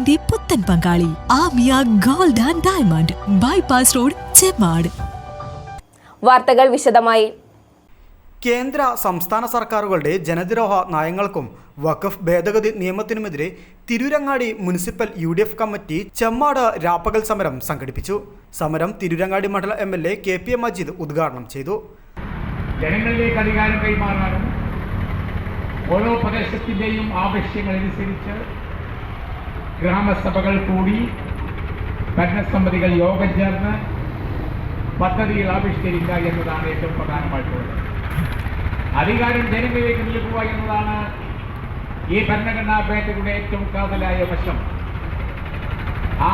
വിവാഹത്തിന്റെ പുത്തൻ പങ്കാളി Amiya gold and diamond bypass road Chemmad. വാർത്തകൾ വിശദമായി. കേന്ദ്ര സംസ്ഥാന സർക്കാരുകളുടെ ജനദ്രോഹ നയങ്ങൾക്കും വഖഫ് ഭേദഗതി നിയമത്തിനുമെതിരെ Tirurangadi municipal U D F committee Chemmad രാപ്പകൽ സമരം സംഘടിപ്പിച്ചു. സമരം തിരൂരങ്ങാടി മണ്ഡലം M L A K P A Majeed ഉദ്ഘാടനം ചെയ്തു. ജനങ്ങളിലേക്ക് അധികാരം കൈമാറാനും ഓരോ പ്രദേശത്തിന്റെയും ആവശ്യങ്ങളനുസരിച്ച് ഗ്രാമസഭകൾ കൂടി ഭരണസമിതികൾ യോഗം ചേർന്ന് പദ്ധതികൾ ആവിഷ്കരിക്കുക എന്നതാണ് ഏറ്റവും പ്രധാനമായിട്ടുള്ളത്. അധികാരം ജനങ്ങളിലേക്ക് നൽകുക എന്നതാണ് ഈ ഭരണഘടനാ ഭേദഗതിയുടെ ഏറ്റവും കാതലായ വശം. ആ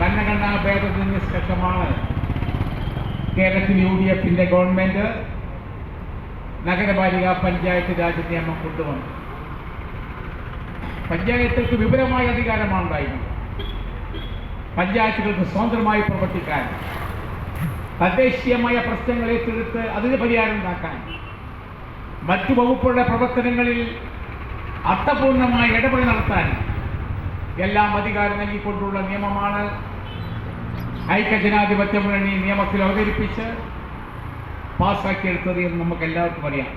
ഭരണഘടനാ ഭേദത്തിന് ശേഷമാണ് കേരളത്തിൽ യു ഡി എഫിന്റെ ഗവൺമെന്റ് നഗരപാലിക പഞ്ചായത്ത് രാജ് നിയമം കൊണ്ടുവന്നു പഞ്ചായത്തുകൾക്ക് വിപുലമായ അധികാരമാണ് ഉണ്ടായിരുന്നത്. പഞ്ചായത്തുകൾക്ക് സ്വതന്ത്രമായി പ്രവർത്തിക്കാൻ തദ്ദേശീയമായ പ്രശ്നങ്ങളെ തീർത്ത് അതിന് പരിഹാരം ഉണ്ടാക്കാൻ മറ്റു വകുപ്പുകളുടെ പ്രവർത്തനങ്ങളിൽ അർത്ഥപൂർണമായ ഇടപെടൽ നടത്താൻ എല്ലാം അധികാരം നൽകിക്കൊണ്ടുള്ള നിയമമാണ് ഐക്യജനാധിപത്യ മുന്നണി നിയമത്തിൽ അവതരിപ്പിച്ച് പാസ്സാക്കിയെടുത്തത് എന്ന് നമുക്ക് എല്ലാവർക്കും അറിയാം.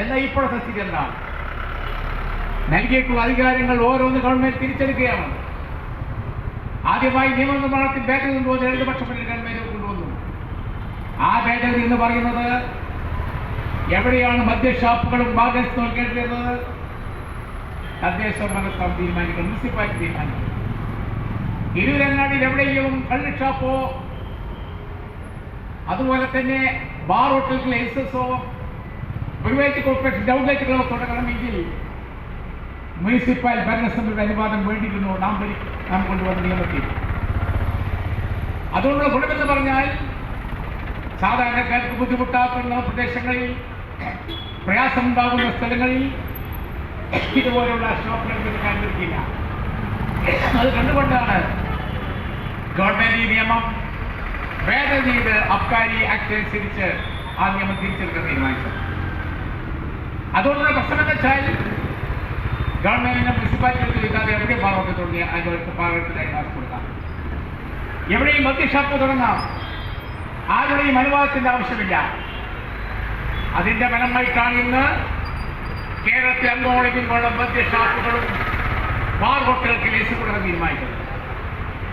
എന്നാൽ ഇപ്പോഴത്തെ സ്ഥിതി എന്താണ്? നൽകിയിട്ടുള്ള അധികാരങ്ങൾ ഓരോന്ന് ഗവൺമെന്റ് തിരിച്ചെടുക്കുകയാണ്. ആദ്യമായി നിയമനിർമ്മാണത്തിൽ ഭേദഗതി കൊണ്ടുവന്ന് ഇടതുപക്ഷ ഗവൺമെന്റ് കൊണ്ടുവന്നു. ആ ഭേദഗതി എന്ന് പറയുന്നത് എവിടെയാണ് മദ്യഷാപ്പുകളും ബാഗൻസ് നോക്കേണ്ടത് തദ്ദേശ ഭരണസ്ഥാപനം തീരുമാനിക്കണം മുനിസിപ്പാലിറ്റി തീരുമാനിക്കണം ഇരുവരങ്ങാടിയിൽ എവിടെയും കള്ളുഷാപ്പോ അതുപോലെ തന്നെ ബാർ ഹോട്ടലുകൾ ലൈസൻസോ പ്രൈവറ്റ് കോർപ്പറേഷൻ ഔട്ട്ലെറ്റുകളോ തുടങ്ങണമെങ്കിൽ മുനിസിപ്പൽ ഭരണസമിതിയുടെ അനുവാദം വേണ്ടിയിരുന്നു. നാം നാം കൊണ്ടുവന്ന നിയമത്തിൽ. അതുകൊണ്ടുള്ള ഗുണമെന്ന് പറഞ്ഞാൽ സാധാരണക്കാർക്ക് ബുദ്ധിമുട്ടാക്കുന്ന പ്രദേശങ്ങളിൽ പ്രയാസമുണ്ടാകുന്ന സ്ഥലങ്ങളിൽ ഇതുപോലെയുള്ള ഷോപ്പുകൾ എടുക്കാൻ അത് കണ്ടുകൊണ്ടാണ് ഗവൺമെന്റ് ഈ നിയമം ചെയ്ത് അബ്കാരി ആക്ട് അനുസരിച്ച് ആ നിയമം തിരിച്ചെടുക്കാൻ തീരുമാനിച്ചത്. അതുകൊണ്ടുള്ള പ്രശ്നം എന്ന് വെച്ചാൽ ഗവൺമെന്റിന്റെ മുനിസിപ്പാലിറ്റി ഇല്ലാതെ എവിടെയും ഭാഗത്ത് തുടങ്ങി അതിന്റെ പാറത്തിലായി കാശ് കൊടുക്കാം. എവിടെയും മദ്യഷാപ്പ് തുടങ്ങാം. ആരുടെയും അനുവാദത്തിന്റെ ആവശ്യമില്ല. അതിന്റെ ഫലമായിട്ടാണ് ഇന്ന് കേരളത്തിൽ അങ്ങോളെങ്കിലുള്ള മദ്യഷാപ്പുകളും ബാർ ഹോട്ടലുകൾക്ക് ലേസ് കൊടുക്കാൻ തീരുമാനിക്കുന്നത്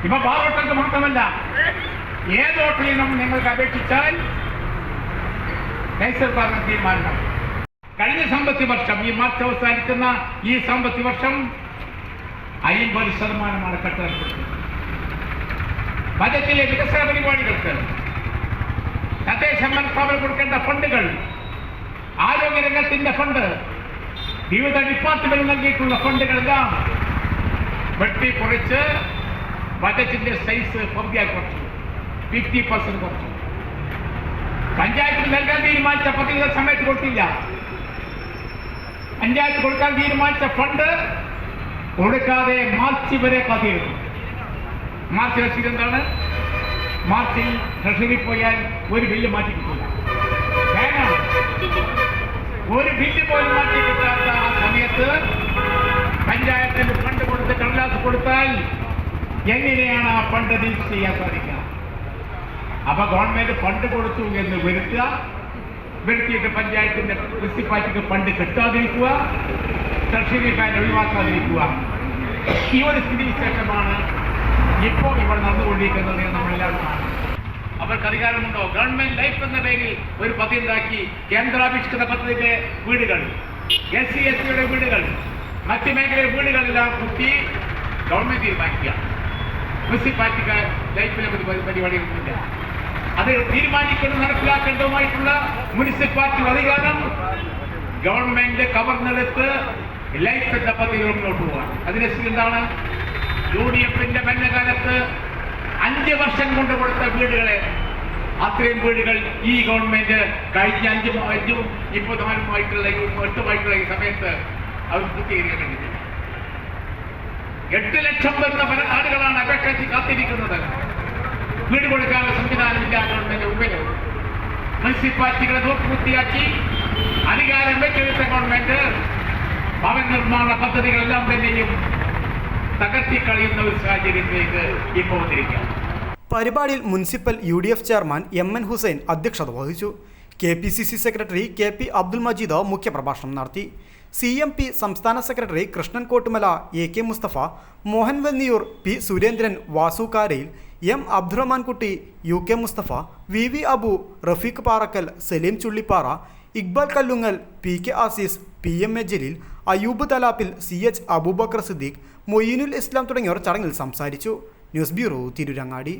ഇപ്പൊ ബാർ ഹോട്ടലുകൾക്ക് മാത്രമല്ല ഏത് ഹോട്ടലിനും നിങ്ങൾക്ക് അപേക്ഷിച്ചാൽ ലൈസൻസ് പറഞ്ഞ തീരുമാനം കഴിഞ്ഞ സാമ്പത്തിക വർഷം ഈ മാർച്ച് അവസാനിക്കുന്ന ഈ സാമ്പത്തിക വർഷം അയിമ്പത് ശതമാനമാണ് കെട്ടിടപ്പെടുത്തിയത് ബജറ്റിലെ വികസന പരിപാടികൾക്ക് തദ്ദേശ മനസ്ഥാപനം കൊടുക്കേണ്ട ഫണ്ടുകൾ ആരോഗ്യരംഗത്തിന്റെ ഫണ്ട് വിവിധ ഡിപ്പാർട്ട്മെന്റ് നൽകിയിട്ടുള്ള ഫണ്ടുകളെല്ലാം വെട്ടി കുറച്ച് ബജറ്റിന്റെ സൈസ് പകുതിയായി കുറച്ചു. ഫിഫ്റ്റി പെർസെന്റ് കുറച്ചു. പഞ്ചായത്തിന് നൽകാൻ തീരുമാനിച്ച പദ്ധതികൾ സമയത്ത് കൊടുത്തില്ല. പഞ്ചായത്ത് കൊടുക്കാൻ തീരുമാനിച്ച ഫണ്ട് കൊടുക്കാതെ മാർച്ച് വരെ കാത്തിരുന്നു മാർച്ച് ലക്ഷ്യം എന്താണ്? മാർച്ചിൽ ട്രഷറി പോയാൽ ഒരു ബില്ല് മാറ്റി കിട്ടില്ല ഒരു ബില്ല് പോലും മാറ്റി കിട്ടാത്ത ആ സമയത്ത് പഞ്ചായത്തിന് ഫണ്ട് കൊടുത്ത് കടലാസ് കൊടുത്താൽ എങ്ങനെയാണ് ആ ഫണ്ട് രജിസ്റ്റർ ചെയ്യാൻ സാധിക്കുക? അപ്പൊ ഗവൺമെന്റ് ഫണ്ട് കൊടുത്തു എന്ന് വരുത്തുക. വരുത്തിയിട്ട് പഞ്ചായത്തിന്റെ മുനിസിപ്പാലിറ്റിക്ക് ഫണ്ട് കിട്ടാതിരിക്കുക ട്രഷറി ഫാൻ ഒഴിവാക്കാതിരിക്കുക. ഈ ഒരു സ്ഥിതി വിശേഷമാണ് ഇപ്പോൾ ഇവിടെ നടന്നുകൊണ്ടിരിക്കുന്നത് നമ്മളെല്ലാം അവർക്ക് അധികാരമുണ്ടോ? ഗവൺമെന്റ് ലൈഫ് എന്ന പേരിൽ ഒരു പദ്ധതി ഉണ്ടാക്കി കേന്ദ്രാവിഷ്കൃത പദ്ധതിയുടെ വീടുകൾ എസ് സി എസ് സിയുടെ വീടുകൾ മറ്റ് മേഖലയിലെ വീടുകളെല്ലാം കുത്തി ഗവൺമെന്റ് തീരുമാനിക്കുക. മുനിസിപ്പാലിറ്റിക്ക് ലൈഫിലെ പരിപാടികളൊന്നുമില്ല അത് തീരുമാനിക്കേണ്ടത് നടപ്പിലാക്കേണ്ടതുമായിട്ടുള്ള മുനിസിപ്പാലിറ്റി അധികാരം ഗവൺമെന്റ് കവർന്നെടുത്ത് എന്ന പദ്ധതികൾ മുന്നോട്ട് പോകാൻ അതിനെ എന്താണ്? യു ഡി എഫിന്റെ ഭരണകാലത്ത് അഞ്ച് വർഷം കൊണ്ട് കൊടുത്ത വീടുകളെ അത്രയും വീടുകൾ ഈ ഗവൺമെന്റ് കഴിഞ്ഞ അഞ്ച് അഞ്ചും ഈ എട്ടുമായിട്ടുള്ള ഈ സമയത്ത് അവർ പൂർത്തീകരിക്കാൻ കഴിഞ്ഞിട്ടില്ല എട്ട് ലക്ഷം വരുന്ന പല ആളുകളാണ് അപേക്ഷിച്ച് കാത്തിരിക്കുന്നത്. വീട് കൊടുക്കാനുള്ള സംവിധാനമില്ല ഗവൺമെന്റ് മുമ്പിൽ മുനിസിപ്പാലിറ്റികളെ പൂർത്തിയാക്കി അധികാരം വെച്ചെടുത്ത ഗവൺമെന്റ് ഭവൻ നിർമ്മാണ പദ്ധതികളെല്ലാം തന്നെയും തകർത്തിക്കളയുന്ന ഒരു സാഹചര്യത്തിലേക്ക് ഇപ്പോൾ വന്നിരിക്കുകയാണ്. പരിപാടിയിൽ municipal U D F chairman M N Hussain അധ്യക്ഷത വഹിച്ചു. K P C C secretary K P Abdul Majeed മുഖ്യപ്രഭാഷണം നടത്തി. സി എം പി സംസ്ഥാന secretary Krishnan Kottumala A K Musthafa Mohan Venniyur P Surendran Vasu Karayil M Abdurahman Kutty U K Musthafa V V Abu Rafeeq Parakkal Saleem Chullippara Iqbal Kallungal P K Azeez P M A Jaleel Ayub Thalappil C H Aboobacker Siddique Moyeenul Islam തുടങ്ങിയവർ ചടങ്ങിൽ സംസാരിച്ചു. News bureau Tirurangadi.